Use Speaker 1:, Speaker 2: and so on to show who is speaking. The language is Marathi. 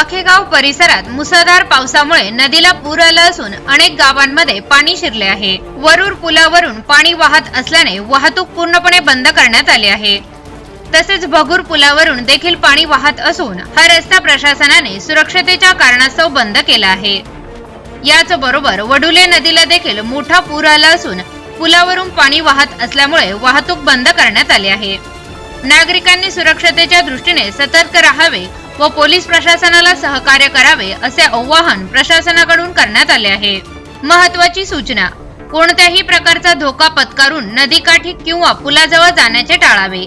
Speaker 1: आखेगाव परिसरात मुसळधार पावसामुळे नदीला पूर आला असून अनेक गावांमध्ये पाणी शिरले आहे. वरूर पुलावरून पाणी वाहत असल्याने वाहतूक पूर्णपणे बंद करण्यात आली आहे. तसेच भगूर पुलावरून देखील पाणी वाहत असून हा रस्ता प्रशासनाने सुरक्षतेच्या कारणास्तव बंद केला आहे. याचबरोबर वडुले नदीला देखील मोठा पूर आला असून पुलावरून पाणी वाहत असल्यामुळे वाहतूक बंद करण्यात आली आहे. नागरिकांनी सुरक्षतेच्या दृष्टीने सतर्क राहावे व पोलीस प्रशासनाला सहकार्य करावे असे आवाहन प्रशासनाकडून करण्यात आले आहे. महत्वाची सूचना कोणत्याही प्रकारचा धोका पत्करून नदीकाठी किंवा पुलाजवळ जाण्याचे टाळावे.